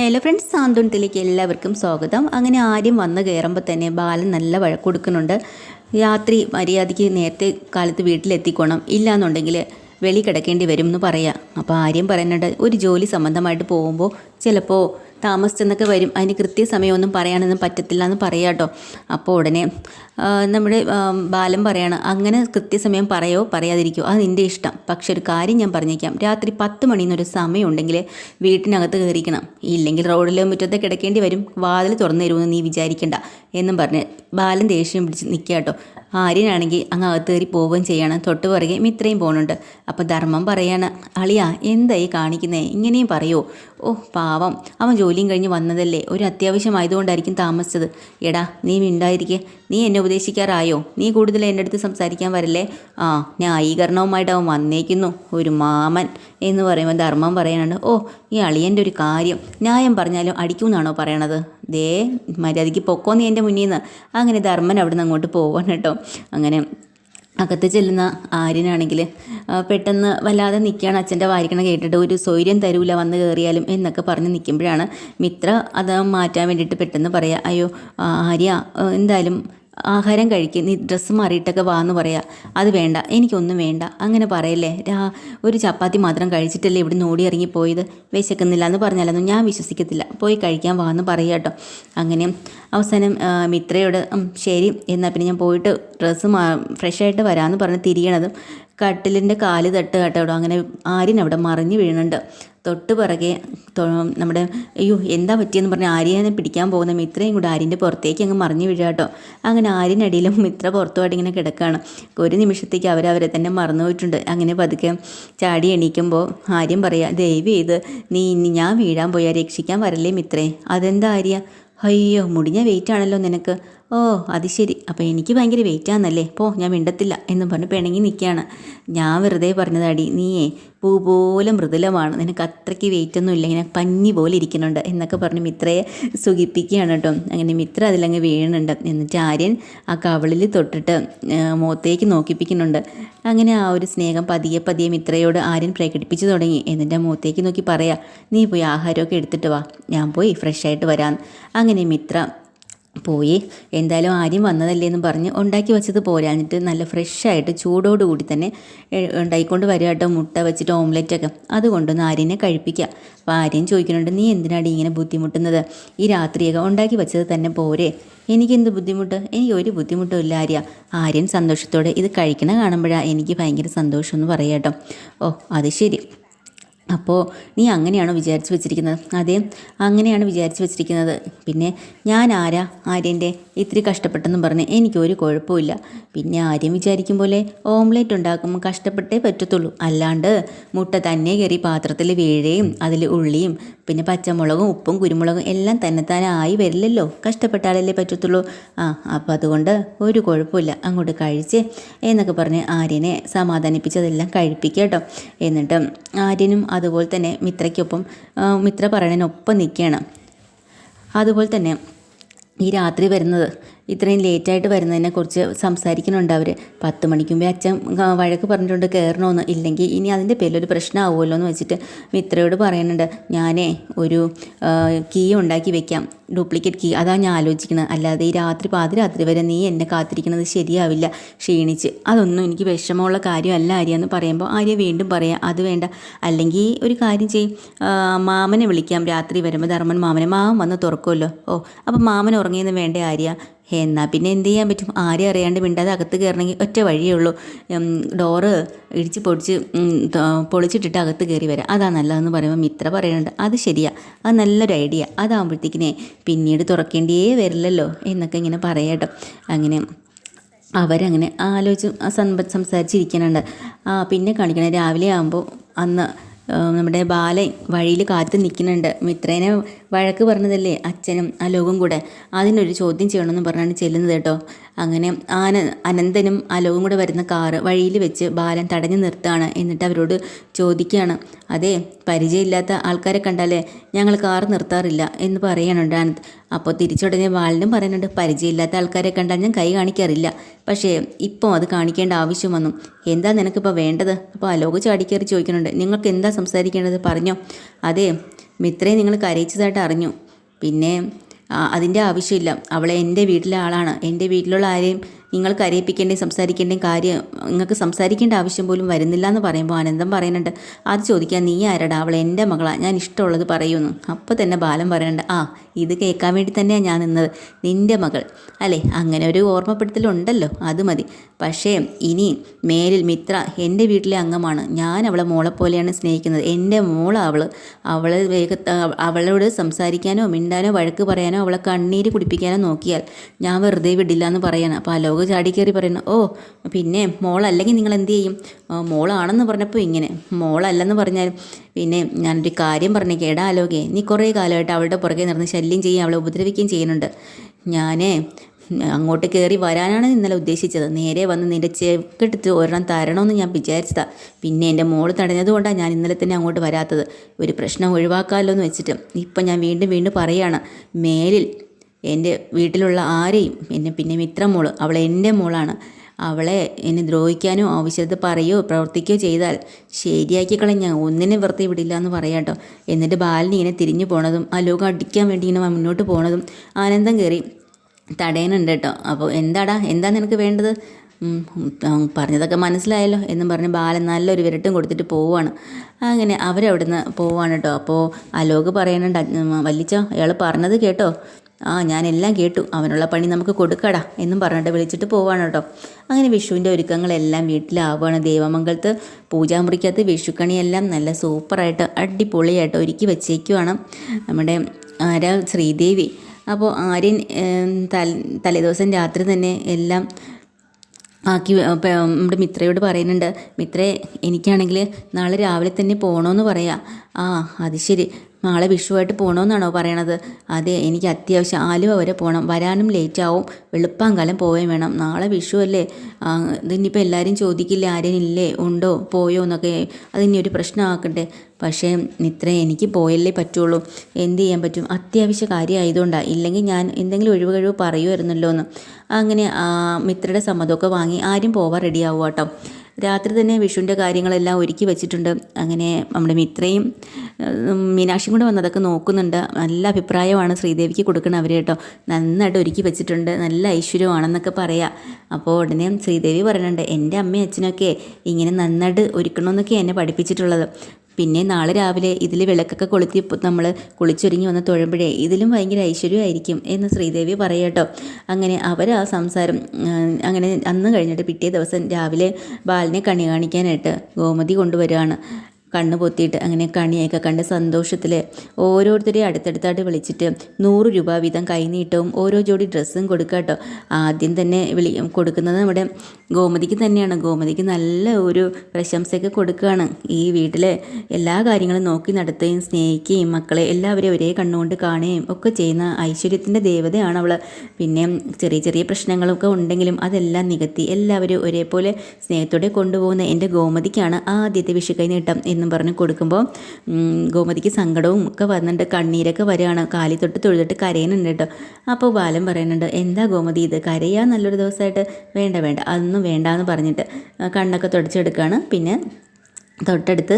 Hello friends സാന്ത്വനത്തിലേക്ക് എല്ലാവർക്കും സ്വാഗതം. അങ്ങനെ ആരും വന്ന് കയറുമ്പോൾ തന്നെ ബാലൻ നല്ല വഴക്ക് കൊടുക്കുന്നുണ്ട്. രാത്രി മര്യാദയ്ക്ക് നേരത്തെ കാലത്ത് വീട്ടിലെത്തിക്കോണം. ഇല്ലാന്നുണ്ടെങ്കിൽ വെളി കിടക്കേണ്ടി വരും എന്ന് പറയാം. അപ്പോൾ ആര്യം പറയുന്നുണ്ട് ഒരു ജോലി സംബന്ധമായിട്ട് പോകുമ്പോൾ ചിലപ്പോൾ താമസിച്ചെന്നൊക്കെ വരും. അതിന് കൃത്യസമയമൊന്നും പറയാനൊന്നും പറ്റത്തില്ല എന്ന് പറയാം കേട്ടോ അപ്പോൾ ഉടനെ നമ്മുടെ ബാലൻ പറയാണ് അങ്ങനെ കൃത്യസമയം പറയോ? പറയാതിരിക്കോ. അത് നിന്റെ ഇഷ്ടം. പക്ഷെ ഒരു കാര്യം ഞാൻ പറഞ്ഞേക്കാം. രാത്രി പത്ത് മണിന്നൊരു സമയം ഉണ്ടെങ്കിൽ വീട്ടിനകത്ത് കയറിക്കണം ഇല്ലെങ്കിൽ റോഡിലെ മുറ്റത്ത് കിടക്കേണ്ടി വരും. വാതിൽ തുറന്നു തരുമെന്ന് നീ വിചാരിക്കണ്ട. എന്നും പറഞ്ഞ് ബാലൻ ദേഷ്യം പിടിച്ച് നിൽക്കുക കേട്ടോ. ആര്യനാണെങ്കിൽ അങ്ങ് അകത്ത് കയറി പോവുകയും ചെയ്യാണ്. തൊട്ട് പുറകെ മിത്രയും പോകുന്നുണ്ട് അപ്പോൾ ധർമ്മം പറയാണ് അളിയാ എന്തായി കാണിക്കുന്നേ? ഇങ്ങനെയും പറയോ? ഓ പാവം. അവൻ ജോലിയും കഴിഞ്ഞ് വന്നതല്ലേ. ഒരു അത്യാവശ്യമായതുകൊണ്ടായിരിക്കും താമസിച്ചത്. എടാ നീ മിണ്ടായിരിക്കെ നീ എന്നെ ഉപദേശിക്കാറായോ? നീ കൂടുതൽ എന്റെ അടുത്ത് സംസാരിക്കാൻ വരല്ലേ? ആ ന്യായീകരണവുമായിട്ട് അവൻ വന്നേക്കുന്നു. ഒരു മാമൻ എന്ന് പറയുമ്പോൾ ധർമ്മം പറയാനാണ് ഓ ഈ അളിയന്റെ ഒരു കാര്യം ന്യായം പറഞ്ഞാലും അടിക്കുമെന്നാണോ പറയണത്? ദേ മര്യാദയ്ക്ക് പൊക്കോ നീ എന്റെ മുന്നിൽ നിന്ന്. അങ്ങനെ ധർമ്മൻ അവിടെ നിന്ന് അങ്ങോട്ട് പോവാണ് കേട്ടോ. അങ്ങനെ അകത്ത് ചെല്ലുന്ന ആര്യനാണെങ്കിൽ പെട്ടെന്ന് വല്ലാതെ നിൽക്കുകയാണ്. അച്ഛന്റെ വാരിക്കണ കേട്ടിട്ട് ഒരു സ്വൈര്യം തരൂല വന്ന് കയറിയാലും എന്നൊക്കെ പറഞ്ഞ് നിൽക്കുമ്പോഴാണ് മിത്ര അത് മാറ്റാൻ വേണ്ടിയിട്ട് പെട്ടെന്ന് പറയാം അയ്യോ ആര്യ എന്തായാലും ആഹാരം കഴിക്കുക നീ ഡ്രസ്സ് മാറിയിട്ടൊക്കെ വാ എന്ന് പറയാം. അത് വേണ്ട എനിക്കൊന്നും വേണ്ട. അങ്ങനെ പറയല്ലേ. രാ ഒരു ചപ്പാത്തി മാത്രം കഴിച്ചിട്ടല്ലേ ഇവിടെ ഓടി ഇറങ്ങി പോയത്? വിശക്കുന്നില്ല എന്ന് പറഞ്ഞാലൊന്നും ഞാൻ വിശ്വസിക്കത്തില്ല. പോയി കഴിക്കാൻ വാ എന്ന് പറയാം കേട്ടോ. അങ്ങനെ അവസാനം മിത്രയോട് "ഉം, ശരി എന്നാൽ പിന്നെ ഞാൻ പോയിട്ട് ഡ്രസ്സ് മാ ഫ്രഷായിട്ട് വരാമെന്ന് പറഞ്ഞ് തിരിയണതും കട്ടിലിന്റെ കാൽ തട്ട് കേട്ടോ. അങ്ങനെ ആര്യൻ അവിടെ മറിഞ്ഞു വീഴുന്നുണ്ട് തൊട്ട് പിറകെ നമ്മുടെ അയ്യോ എന്താ പറ്റിയെന്ന് പറഞ്ഞ് ആര്യനെ പിടിക്കാൻ പോകുന്ന മിത്രയും കൂടെ ആര്യന്റെ പുറത്തേക്ക് അങ്ങ് മറിഞ്ഞു വീഴാട്ടോ അങ്ങനെ ആര്യനടിയിലും മിത്ര പുറത്തുമായിട്ട് ഇങ്ങനെ കിടക്കുകയാണ് ഒരു നിമിഷത്തേക്ക് അവരവരെ തന്നെ മറന്നു പോയിട്ടുണ്ട്. അങ്ങനെ പതുക്കെ ചാടി എണീക്കുമ്പോൾ ആര്യം പറയാ ദയവ് ചെയ്ത് നീ ഇനി ഞാൻ വീഴാൻ പോയാൽ രക്ഷിക്കാൻ വരല്ലേ മിത്രേ? അതെന്താ ആര്യ? അയ്യോ മുടിഞ്ഞ വെയിറ്റ് ആണല്ലോ നിനക്ക്. ഓ അത് ശരി. അപ്പോൾ എനിക്ക് ഭയങ്കര വെയിറ്റ് ആണെന്നല്ലേ? പോ ഞാൻ മിണ്ടത്തില്ല എന്ന് പറഞ്ഞ് പിണങ്ങി നിൽക്കുകയാണ് ഞാൻ വെറുതെ പറഞ്ഞതാടി നീയേ പൂ പോലെ മൃദുലമാണ്. നിനക്ക് അത്രയ്ക്ക് വെയിറ്റ് ഒന്നും ഇല്ല. ഇങ്ങനെ പഞ്ഞി പോലെ ഇരിക്കുന്നുണ്ട് എന്നൊക്കെ പറഞ്ഞ് മിത്രയെ സുഖിപ്പിക്കുകയാണ് കേട്ടോ. അങ്ങനെ മിത്ര അതിലങ്ങ് വീഴുന്നുണ്ട്. എന്നിട്ട് ആര്യൻ ആ കവളിൽ തൊട്ടിട്ട് മുഖത്തേക്ക് നോക്കിപ്പിക്കുന്നുണ്ട്. അങ്ങനെ ആ ഒരു സ്നേഹം പതിയെ പതിയെ മിത്രയോട് ആര്യൻ പ്രകടിപ്പിച്ചു തുടങ്ങി. എന്നിട്ട് മുഖത്തേക്ക് നോക്കി പറയാം നീ പോയി ആഹാരമൊക്കെ എടുത്തിട്ട് വാ. ഞാൻ പോയി ഫ്രഷ് ആയിട്ട് വരാം അങ്ങനെ മിത്ര പോയി. എന്തായാലും ആരും വന്നതല്ലേ എന്ന് പറഞ്ഞ് ഉണ്ടാക്കി വെച്ചത് പോരാഞ്ഞിട്ട് നല്ല ഫ്രഷായിട്ട് ചൂടോടുകൂടി തന്നെ എ, ഉണ്ടായിക്കൊണ്ട് വരിക കേട്ടോ. മുട്ട വെച്ചിട്ട് ഓംലെറ്റൊക്കെ അതുകൊണ്ടൊന്ന് ആര്യനെ കഴിപ്പിക്കുക അപ്പോൾ ആര്യൻ ചോദിക്കുന്നുണ്ട് നീ എന്തിനാടി ഇങ്ങനെ ബുദ്ധിമുട്ടുന്നത്? ഈ രാത്രിയൊക്കെ ഉണ്ടാക്കി വെച്ചത് തന്നെ പോരെ. എനിക്കെന്ത് ബുദ്ധിമുട്ട്? എനിക്ക് ഒരു ബുദ്ധിമുട്ടും ഇല്ല ആര്യ. ആര്യൻ സന്തോഷത്തോടെ ഇത് കഴിക്കണ കാണുമ്പോഴാണ് എനിക്ക് ഭയങ്കര സന്തോഷം എന്ന് പറയാം കേട്ടോ. ഓ അത് ശരി. അപ്പോൾ നീ അങ്ങനെയാണോ വിചാരിച്ചു വെച്ചിരിക്കുന്നത്? അതെ അങ്ങനെയാണ് വിചാരിച്ചു വെച്ചിരിക്കുന്നത്. പിന്നെ ഞാൻ ആരാ? ആര്യന്റെ ഇത്തിരി കഷ്ടപ്പെട്ടെന്നും പറഞ്ഞ് എനിക്കൊരു കുഴപ്പമില്ല. പിന്നെ ആര്യം വിചാരിക്കും പോലെ ഓംലേറ്റ് ഉണ്ടാക്കുമ്പോൾ കഷ്ടപ്പെട്ടേ പറ്റത്തുള്ളൂ. അല്ലാണ്ട് മുട്ട തന്നെ കയറി പാത്രത്തിൽ വീഴുകയും അതിൽ ഉള്ളിയും പിന്നെ പച്ചമുളകും ഉപ്പും കുരുമുളകും എല്ലാം തന്നെത്താനെ ആയി വരില്ലല്ലോ. കഷ്ടപ്പെട്ടാലല്ലേ പറ്റത്തുള്ളൂ. ആ അപ്പോൾ അതുകൊണ്ട് ഒരു കുഴപ്പമില്ല. അങ്ങോട്ട് കഴിച്ച് എന്നൊക്കെ പറഞ്ഞ് ആര്യനെ സമാധാനിപ്പിച്ചതെല്ലാം കഴിപ്പിക്കുക കേട്ടോ. എന്നിട്ട് ആര്യനും അതുപോലെ തന്നെ മിത്രയ്ക്കൊപ്പം മിത്ര പറയണതിനൊപ്പം നിൽക്കുകയാണ്. അതുപോലെ തന്നെ ഈ രാത്രി വരുന്നത്. ഇത്രയും ലേറ്റായിട്ട് വരുന്നതിനെ കുറിച്ച് സംസാരിക്കുന്നുണ്ട് അവർ പത്ത് മണിക്ക് മുമ്പേ അച്ഛൻ വഴക്ക് പറഞ്ഞിട്ടുണ്ട് കയറണമെന്ന് ഇല്ലെങ്കിൽ ഇനി അതിന്റെ പേരിൽ ഒരു പ്രശ്നമാവുമല്ലോ എന്ന് വെച്ചിട്ട് മിത്രയോട് പറയുന്നുണ്ട്. ഞാനേ ഒരു കീ ഉണ്ടാക്കി വെക്കാം. Duplicate key. അതാണ് ഞാൻ ആലോചിക്കുന്നത് അല്ലാതെ ഈ രാത്രി പാതിരാത്രി വരെ നീ എന്നെ കാത്തിരിക്കുന്നത് ശരിയാവില്ല. ക്ഷീണിച്ച്. അതൊന്നും എനിക്ക് വിഷമമുള്ള കാര്യമല്ല ആര്യ എന്ന് പറയുമ്പോൾ ആര്യ വീണ്ടും പറയാം അത് വേണ്ട. അല്ലെങ്കിൽ ഒരു കാര്യം ചെയ്യും. മാമനെ വിളിക്കാം. രാത്രി വരുമ്പോൾ ധർമ്മൻ മാമനെ. മാമൻ വന്ന് തുറക്കുമല്ലോ. ഓ അപ്പം മാമൻ ഉറങ്ങിയെന്ന് വേണ്ട ആര്യ? എന്നാൽ പിന്നെ എന്ത് ചെയ്യാൻ പറ്റും? ആരും അറിയാണ്ട് മിണ്ടാതെ അകത്ത് കയറണമെങ്കിൽ ഒറ്റ വഴിയേ ഉള്ളൂ. ഡോറ് ഇടിച്ച് പൊടിച്ച് പൊളിച്ചിട്ടിട്ട് അകത്ത് കയറി വരാം. അതാ നല്ലതെന്ന് പറയുമ്പോൾ മിത്ര പറയുന്നുണ്ട്. അത് ശരിയാ. അത് നല്ലൊരു ഐഡിയ. അതാകുമ്പോഴത്തേക്കിനെ പിന്നീട് തുറക്കേണ്ടിയേ വരില്ലല്ലോ എന്നൊക്കെ ഇങ്ങനെ പറയാട്ടോ അങ്ങനെ അവരങ്ങനെ ആലോചിച്ച് സംസാരിച്ചിരിക്കുന്നുണ്ട്. പിന്നെ കാണിക്കണം. രാവിലെ ആകുമ്പോൾ അന്ന് നമ്മുടെ ബാലൻ വഴിയിൽ കാത്ത് നിൽക്കുന്നുണ്ട്. മിത്രേനെ വഴക്ക് പറഞ്ഞതല്ലേ അച്ഛനും ആ അലോകും കൂടെ. അതിനൊരു ചോദ്യം ചെയ്യണമെന്ന് പറഞ്ഞാണ് ചെല്ലുന്നത് കേട്ടോ. അങ്ങനെ ആന അനന്തനും അലവും കൂടെ വരുന്ന കാറ് വഴിയിൽ വെച്ച് ബാലൻ തടഞ്ഞു നിർത്തുകയാണ്. എന്നിട്ട് അവരോട് ചോദിക്കുകയാണ് അതെ പരിചയമില്ലാത്ത ആൾക്കാരെ കണ്ടാലേ ഞങ്ങൾ കാർ നിർത്താറില്ല എന്ന് പറയാനുണ്ട് അനന്ത് അപ്പോൾ തിരിച്ചുടനെ ബാലനും പറയുന്നുണ്ട് പരിചയമില്ലാത്ത ആൾക്കാരെ കണ്ടാൽ ഞാൻ കൈ കാണിക്കാറില്ല. പക്ഷേ ഇപ്പോൾ അത് കാണിക്കേണ്ട ആവശ്യം വന്നു. എന്താ നിനക്കിപ്പോൾ വേണ്ടത്? അപ്പോൾ അലോക് ചാടിക്കേറി ചോദിക്കുന്നുണ്ട് നിങ്ങൾക്ക് എന്താ സംസാരിക്കേണ്ടത്? പറഞ്ഞോ. അതെ മിത്രയെ നിങ്ങൾ കരയിച്ചതായിട്ട് അറിഞ്ഞു. പിന്നെ അതിന്റെ ആവശ്യമില്ല. അവളെ എന്റെ വീട്ടിലെ ആളാണ്. എന്റെ വീട്ടിലുള്ള ആരെയും നിങ്ങൾ കരയിപ്പിക്കേണ്ടേ സംസാരിക്കേണ്ടേ കാര്യം നിങ്ങൾക്ക് സംസാരിക്കേണ്ട ആവശ്യം പോലും വരുന്നില്ല എന്ന് പറയുമ്പോൾ ആനന്ദം പറയുന്നുണ്ട്. അത് ചോദിക്കാൻ നീ ആരടാ? അവൾ എന്റെ മകളാണ് ഞാൻ ഇഷ്ടമുള്ളത് പറയുന്നു. അപ്പോൾ തന്നെ ബാലൻ പറയുന്നുണ്ട് ആ ഇത് കേൾക്കാൻ വേണ്ടി തന്നെയാണ് ഞാൻ നിന്നത്. നിന്റെ മകൾ. അല്ലേ? അങ്ങനെ ഒരു ഓർമ്മപ്പെടുത്തലുണ്ടല്ലോ. അത് മതി. പക്ഷേ ഇനി മേലിൽ മിത്ര എന്റെ വീട്ടിലെ അംഗമാണ്. ഞാൻ അവളെ മോളെ പോലെയാണ് സ്നേഹിക്കുന്നത്. എന്റെ മോൾ അവൾ അവൾ വേഗത്ത് അവളോട് സംസാരിക്കാനോ മിണ്ടാനോ വഴക്ക് പറയാനോ അവളെ കണ്ണീര് കുടിപ്പിക്കാനോ നോക്കിയാൽ ഞാൻ വെറുതെ വിടില്ല എന്ന് പറയാണ്. അപ്പോൾ അലോക് ചാടി കയറി പറയുന്നു ഓ പിന്നെ മോളല്ലെങ്കിൽ നിങ്ങൾ എന്ത് ചെയ്യും? മോളാണെന്ന് പറഞ്ഞപ്പോൾ ഇങ്ങനെ മോളല്ലെന്ന് പറഞ്ഞാൽ പിന്നെ ഞാനൊരു കാര്യം പറഞ്ഞേക്ക് എടാ ആലോകെ നീ കുറേ കാലമായിട്ട് അവളുടെ പുറകെ നടന്ന് ശല്യം ചെയ്യും അവളെ ഉപദ്രവിക്കുകയും ചെയ്യുന്നുണ്ട്. ഞാൻ അങ്ങോട്ട് കയറി വരാനാണ് ഇന്നലെ ഉദ്ദേശിച്ചത്. നേരെ വന്ന് നിന്റെ ചെക്കെടുത്ത് ഒരെണ്ണം തരണമെന്ന് ഞാൻ വിചാരിച്ചതാ. പിന്നെ എന്റെ മോൾ തടഞ്ഞതുകൊണ്ടാണ് ഞാൻ ഇന്നലെ തന്നെ അങ്ങോട്ട് വരാത്തത്. ഒരു പ്രശ്നം ഒഴിവാക്കാമല്ലോ എന്ന് വെച്ചിട്ട്. ഇപ്പം ഞാൻ വീണ്ടും വീണ്ടും പറയുകയാണ് മേലിൽ എന്റെ വീട്ടിലുള്ള ആരെയും എന്നെ പിന്നെ മിത്രമോൾ അവൾ എന്റെ മോളാണ്. അവളെ എന്നെ ദ്രോഹിക്കാനോ ആവശ്യത്ത് പറയോ പ്രവർത്തിക്കുകയോ ചെയ്താൽ ശരിയാക്കി കളഞ്ഞാൽ ഒന്നിനെ വെറുതെ വിടില്ല എന്ന് പറയാട്ടോ എന്നിട്ട് ബാലിനി ഇങ്ങനെ തിരിഞ്ഞു പോണതും ആ ലോകം അടിക്കാൻ വേണ്ടി ഇങ്ങനെ മുന്നോട്ട് പോണതും ആനന്ദം കയറി തടയണുണ്ട് കേട്ടോ അപ്പോൾ എന്താടാ? എന്താ നിനക്ക് വേണ്ടത്? പറഞ്ഞതൊക്കെ മനസ്സിലായല്ലോ എന്നും പറഞ്ഞ് ബാലൻ നല്ലൊരു വിരട്ടും കൊടുത്തിട്ട് പോവാണ്. അങ്ങനെ അവരവിടുന്ന് പോവാണ് കേട്ടോ അപ്പോൾ അലോക് പറയുന്നുണ്ട് വല്ലിച്ച അയാൾ പറഞ്ഞത് കേട്ടോ. ആ ഞാനെല്ലാം കേട്ടു. അവനുള്ള പണി നമുക്ക് കൊടുക്കടാ എന്നും പറഞ്ഞിട്ട് വിളിച്ചിട്ട് പോവാണ് കേട്ടോ. അങ്ങനെ വിഷുവിന്റെ ഒരുക്കങ്ങളെല്ലാം വീട്ടിലാവുകയാണ്. ദേവമംഗലത്ത് പൂജാമുറിക്കകത്ത് വിഷുക്കണിയെല്ലാം നല്ല സൂപ്പറായിട്ട് അടിപൊളിയായിട്ട് ഒരുക്കി വെച്ചേക്കുവാണ് നമ്മുടെ ആരാ? ശ്രീദേവി. അപ്പോൾ ആര്യൻ തലേദിവസം രാത്രി തന്നെ എല്ലാം ആക്കി നമ്മുടെ മിത്രയോട് പറയുന്നുണ്ട് മിത്രയെ എനിക്കാണെങ്കിൽ നാളെ രാവിലെ തന്നെ പോകണമെന്ന് പറയാം. ആ അത് ശരി. നാളെ വിഷുവായിട്ട് പോകണമെന്നാണോ പറയണത്? അതെ എനിക്ക് അത്യാവശ്യം ആലുവ വരെ പോകണം വരാനും ലേറ്റ് ആവും വെളുപ്പാങ്കാലം പോവുകയും വേണം. നാളെ വിഷു അല്ലേ ഇതിനിപ്പോൾ എല്ലാവരും ചോദിക്കില്ല ആരെയില്ലേ ഉണ്ടോ? പോയോ എന്നൊക്കെ. അതിനി ഒരു പ്രശ്നമാക്കട്ടെ പക്ഷേ ഇത്ര എനിക്ക് പോയല്ലേ പറ്റുള്ളൂ. എന്ത് ചെയ്യാൻ പറ്റും? അത്യാവശ്യ കാര്യമായതുകൊണ്ടാണ് ഇല്ലെങ്കിൽ ഞാൻ എന്തെങ്കിലും ഒഴിവ് കഴിവ് പറയുമായിരുന്നല്ലോ എന്ന് അങ്ങനെ മിത്രയുടെ സമ്മതമൊക്കെ വാങ്ങി ആരും പോവാൻ റെഡിയാവുക കേട്ടോ രാത്രി തന്നെ വിഷുവിന്റെ കാര്യങ്ങളെല്ലാം ഒരുക്കി വെച്ചിട്ടുണ്ട്. അങ്ങനെ നമ്മുടെ മിത്രയും മീനാക്ഷിയും കൂടെ വന്നതൊക്കെ നോക്കുന്നുണ്ട്. നല്ല അഭിപ്രായമാണ് ശ്രീദേവിക്ക് കൊടുക്കുന്നത് അവർ കേട്ടോ. നന്നായിട്ട് ഒരുക്കി വെച്ചിട്ടുണ്ട്. നല്ല ഐശ്വര്യമാണെന്നൊക്കെ പറയാം. അപ്പോൾ ഉടനെ ശ്രീദേവി പറയുന്നുണ്ട് എന്റെ അമ്മയും അച്ഛനൊക്കെ ഇങ്ങനെ നന്നായിട്ട് ഒരുക്കണമെന്നൊക്കെ എന്നെ പഠിപ്പിച്ചിട്ടുള്ളത്. പിന്നെ നാളെ രാവിലെ ഇതിൽ വിളക്കൊക്കെ കൊളുത്തി നമ്മൾ കുളിച്ചൊരുങ്ങി വന്ന് തൊഴുമ്പോഴേ ഇതിലും ഭയങ്കര ഐശ്വര്യമായിരിക്കും എന്ന് ശ്രീദേവി പറയട്ടോ അങ്ങനെ അവർ ആ സംസാരം അങ്ങനെ അന്ന് കഴിഞ്ഞിട്ട് പിറ്റേ ദിവസം രാവിലെ ബാലിനെ കണി കാണിക്കാനായിട്ട് ഗോമതി കൊണ്ടുവരികയാണ്. കണ്ണ് പൊത്തിയിട്ട് അങ്ങനെ കണിയൊക്കെ കണ്ട് സന്തോഷത്തിൽ ഓരോരുത്തരെയും അടുത്തടുത്തായിട്ട് വിളിച്ചിട്ട് നൂറ് രൂപ വീതം കൈനീട്ടവും ഓരോ ജോഡി ഡ്രസ്സും കൊടുക്കുക കേട്ടോ. ആദ്യം തന്നെ വിളി കൊടുക്കുന്നത് നമ്മുടെ ഗോമതിക്ക് തന്നെയാണ്. ഗോമതിക്ക് നല്ല ഒരു പ്രശംസയൊക്കെ കൊടുക്കുകയാണ്. ഈ വീട്ടിലെ എല്ലാ കാര്യങ്ങളും നോക്കി നടത്തുകയും സ്നേഹിക്കുകയും മക്കളെ എല്ലാവരെയും ഒരേ കണ്ണുകൊണ്ട് കാണുകയും ഒക്കെ ചെയ്യുന്ന ഐശ്വര്യത്തിന്റെ ദേവതയാണ് അവൾ പിന്നെ ചെറിയ ചെറിയ പ്രശ്നങ്ങളൊക്കെ ഉണ്ടെങ്കിലും അതെല്ലാം നികത്തി എല്ലാവരും ഒരേപോലെ സ്നേഹത്തോടെ കൊണ്ടുപോകുന്ന എന്റെ ഗോമതിക്കാണ് ആദ്യത്തെ വിഷു നീട്ടം. എന്നും പറഞ്ഞ് കൊടുക്കുമ്പോൾ ഗോമതിക്ക് സങ്കടവും ഒക്കെ വന്നിട്ട് കണ്ണീരൊക്കെ വരികയാണ്. കാലി തൊട്ട് തൊഴുതിട്ട് കരയുന്നുണ്ട് കേട്ടോ. അപ്പോൾ ബാലൻ പറയുന്നുണ്ട് എന്താ ഗോമതി ഇത്? കരയാ നല്ലൊരു ദിവസമായിട്ട് വേണ്ട വേണ്ട. അതൊന്നും വേണ്ട എന്ന് പറഞ്ഞിട്ട് കണ്ണൊക്കെ തുടച്ചെടുക്കുകയാണ് പിന്നെ തൊട്ടടുത്ത്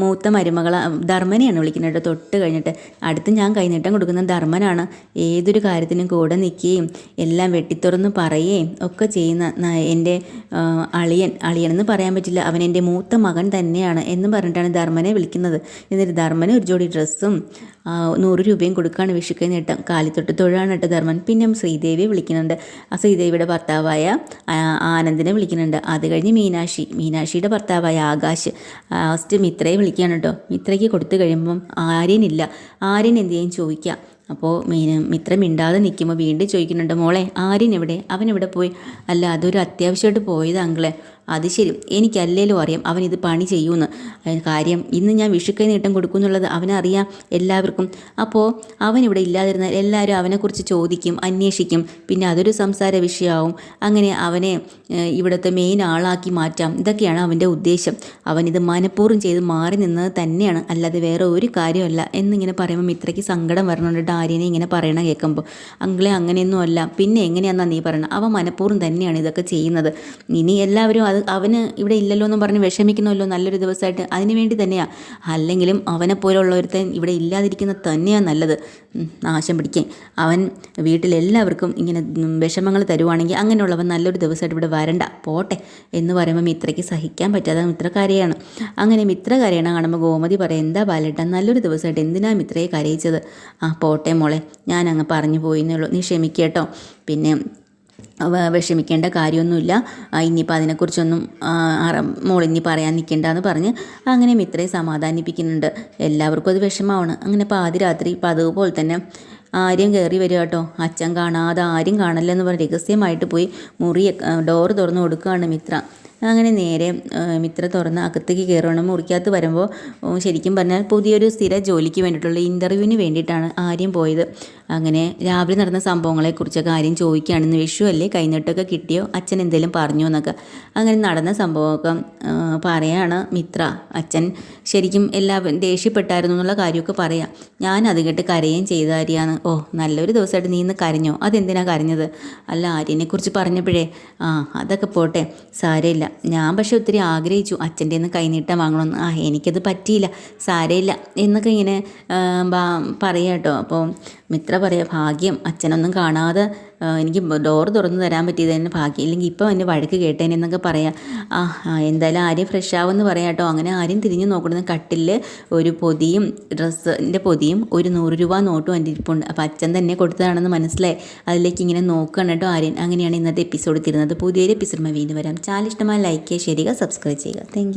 മൂത്ത മരുമകൾ ധർമ്മനെയാണ് വിളിക്കുന്നത് കേട്ടോ തൊട്ട് കഴിഞ്ഞിട്ട്. അടുത്ത് ഞാൻ കൈനീട്ടം കൊടുക്കുന്ന ധർമ്മനാണ്. ഏതൊരു കാര്യത്തിനും കൂടെ നിൽക്കുകയും എല്ലാം വെട്ടിത്തുറന്ന് പറയുകയും ഒക്കെ ചെയ്യുന്ന എന്റെ അളിയൻ അളിയൻ എന്ന് പറയാൻ പറ്റില്ല. അവൻ എന്റെ മൂത്ത മകൻ തന്നെയാണ് എന്ന് പറഞ്ഞിട്ടാണ് ധർമ്മനെ വിളിക്കുന്നത്. എന്നിട്ട് ധർമ്മന് ഒരു ജോഡി ഡ്രസ്സും നൂറ് രൂപയും കൊടുക്കുകയാണ് വിഷുക്കൈ നേട്ടം. കാലിത്തൊട്ട് തൊഴാണ് കേട്ടോ ധർമ്മൻ. പിന്നെ ശ്രീദേവിയെ വിളിക്കുന്നുണ്ട്. ആ ശ്രീദേവിയുടെ ഭർത്താവായ ആനന്ദിനെ വിളിക്കുന്നുണ്ട്. അത് കഴിഞ്ഞ് മീനാക്ഷി. മീനാക്ഷിയുടെ ഭർത്താവായ ആകാശ്. ലാസ്റ്റ് മിത്രയെ വിളിക്കുകയാണ് കേട്ടോ. മിത്രയ്ക്ക് കൊടുത്തു കഴിയുമ്പം ആര്യനില്ല. ആര്യൻ എന്ത് ചെയ്യും? ചോദിക്കുക. അപ്പോൾ മീൻ മിത്ര മിണ്ടാതെ നിൽക്കുമ്പോൾ വീണ്ടും ചോദിക്കുന്നുണ്ട് മോളെ ആര്യൻ എവിടെ? അവൻ എവിടെ പോയി? അല്ല അതൊരു അത്യാവശ്യമായിട്ട് പോയത് അങ്കിളെ. അത് ശരി. എനിക്കല്ലേലും അറിയാം അവൻ ഇത് പണി ചെയ്യുമെന്ന് കാര്യം ഇന്ന് ഞാൻ വിഷുക്കൈ നീട്ടം കൊടുക്കുന്നുള്ളത് അവനറിയാം എല്ലാവർക്കും. അപ്പോൾ അവൻ ഇവിടെ ഇല്ലാതിരുന്നാൽ എല്ലാവരും അവനെക്കുറിച്ച് ചോദിക്കും അന്വേഷിക്കും. പിന്നെ അതൊരു സംസാര വിഷയമാവും. അങ്ങനെ അവനെ ഇവിടുത്തെ മെയിൻ ആളാക്കി മാറ്റാം. ഇതൊക്കെയാണ് അവന്റെ ഉദ്ദേശം. അവൻ ഇത് മനഃപൂർവം ചെയ്ത് മാറി നിന്നത് തന്നെയാണ്. അല്ലാതെ വേറെ ഒരു കാര്യമല്ല. എന്നിങ്ങനെ പറയുമ്പോൾ മിത്രയ്ക്ക് സങ്കടം വരണുണ്ട്. ആര്യനെ ഇങ്ങനെ പറയണ കേൾക്കുമ്പോൾ അങ്കിളെ അങ്ങനെയൊന്നും അല്ല പിന്നെ എങ്ങനെയാണെന്നാണ് നീ പറയണത് അവൻ മനഃപൂർവം തന്നെയാണ് ഇതൊക്കെ ചെയ്യുന്നത്. ഇനി എല്ലാവരും അത് അവന് ഇവിടെ ഇല്ലല്ലോ എന്ന് പറഞ്ഞ് വിഷമിക്കണമല്ലോ നല്ലൊരു ദിവസമായിട്ട്. അതിന് വേണ്ടി തന്നെയാണ് അല്ലെങ്കിലും അവനെ പോലുള്ളൊരുത്തൻ ഇവിടെ ഇല്ലാതിരിക്കുന്ന തന്നെയാണ് നല്ലത്. ആശം പിടിക്കാൻ അവൻ വീട്ടിലെല്ലാവർക്കും ഇങ്ങനെ വിഷമങ്ങൾ തരുവാണെങ്കിൽ അങ്ങനെയുള്ളവൻ നല്ലൊരു ദിവസമായിട്ട് ഇവിടെ വരണ്ട. പോട്ടെ എന്ന് പറയുമ്പോൾ മിത്രയ്ക്ക് സഹിക്കാൻ പറ്റാതെ മിത്ര കരയാണ് അങ്ങനെ മിത്ര കരയണ കാണുമ്പോൾ ഗോമതി പറയും എന്താ ബാലേട്ട നല്ലൊരു ദിവസമായിട്ട് എന്തിനാ മിത്രയെ കരയിച്ചത്? ആ പോട്ടെ മോളെ ഞാൻ അങ്ങ് പറഞ്ഞു പോയിന്നുള്ളൂ നീ ക്ഷമിക്കേട്ടോ പിന്നെ വിഷമിക്കേണ്ട കാര്യമൊന്നുമില്ല. ഇനിയിപ്പോൾ അതിനെക്കുറിച്ചൊന്നും മോൾ ഇനി പറയാൻ നിൽക്കേണ്ടെന്ന് പറഞ്ഞ് അങ്ങനെ മിത്രയെ സമാധാനിപ്പിക്കുന്നുണ്ട്. എല്ലാവർക്കും അത് വിഷമമാണ്. അങ്ങനെ പാതിരാത്രി പോലെ തന്നെ ആരും കയറി വരിക കേട്ടോ. അച്ഛൻ കാണാതെ ആരും കാണല്ലെന്ന് പറഞ്ഞ് രഹസ്യമായിട്ട് പോയി മുറി ഡോറ് തുറന്ന് കൊടുക്കുകയാണ് മിത്ര. അങ്ങനെ നേരെ മിത്ര തുറന്ന് അകത്തേക്ക് കയറണം മുറിക്കകത്ത് വരുമ്പോൾ ശരിക്കും പറഞ്ഞാൽ പുതിയൊരു സ്ഥിര ജോലിക്ക് വേണ്ടിയിട്ടുള്ള ഇന്റർവ്യൂവിന് വേണ്ടിയിട്ടാണ് ആര്യം പോയത്. അങ്ങനെ രാവിലെ നടന്ന സംഭവങ്ങളെക്കുറിച്ചൊക്കെ കാര്യം ചോദിക്കുകയാണെന്ന് വിഷു അല്ലേ? കൈനീട്ടൊക്കെ കിട്ടിയോ? അച്ഛൻ എന്തെങ്കിലും പറഞ്ഞു എന്നൊക്കെ. അങ്ങനെ നടന്ന സംഭവമൊക്കെ പറയാണ് മിത്ര. അച്ഛൻ ശരിക്കും എല്ലാവരും ദേഷ്യപ്പെട്ടായിരുന്നു എന്നുള്ള കാര്യമൊക്കെ പറയാം. ഞാൻ അത് കേട്ട് കരയുകയും ചെയ്ത ഓ നല്ലൊരു ദിവസമായിട്ട് നീ ഇന്ന് കരഞ്ഞോ? അതെന്തിനാ കരഞ്ഞത്? അല്ല ആര്യനെക്കുറിച്ച് പറഞ്ഞപ്പോഴേ ആ അതൊക്കെ പോട്ടെ സാരമില്ല. ഞാൻ പക്ഷെ ഒത്തിരി ആഗ്രഹിച്ചു അച്ഛന്റെ നിന്ന് കൈനീട്ടം വാങ്ങണമെന്ന്. ആ എനിക്കത് പറ്റിയില്ല സാരമില്ല എന്നൊക്കെ ഇങ്ങനെ പറയാട്ടോ. അപ്പോൾ മിത്ര പറയാം ഭാഗ്യം അച്ഛനൊന്നും കാണാതെ എനിക്ക് ഡോർ തുറന്നു തരാൻ പറ്റിയത് എന്നെ ഭാഗ്യം. ഇല്ലെങ്കിൽ ഇപ്പോൾ എന്റെ വഴക്ക് കേട്ടേനെ എന്നൊക്കെ പറയാം. ആ ആ, എന്തായാലും ആര്യം ഫ്രഷ് ആവുമെന്ന് പറയാം കേട്ടോ. അങ്ങനെ ആര്യം തിരിഞ്ഞു നോക്കുന്ന കട്ടിൽ ഒരു പൊതിയും ഡ്രസ്സിന്റെ പൊതിയും ഒരു നൂറ് രൂപ നോട്ടും എന്റെ ഇരിപ്പുണ്ട്. അപ്പോൾ അച്ഛൻ തന്നെ കൊടുത്തതാണെന്ന് മനസ്സിലായി. അതിലേക്ക് ഇങ്ങനെ നോക്കുകയാണ് കേട്ടോ ആര്യൻ. അങ്ങനെയാണ് ഇന്നത്തെ എപ്പിസോഡ് തരുന്നത് പുതിയൊരു എപ്പിസോഡ് വീണ്ടും വരാം. ചാനൽ ഇഷ്ടമായി ലൈക്ക് ചെയ്യുക ശരിക സബ്സ്ക്രൈബ് ചെയ്യുക. താങ്ക്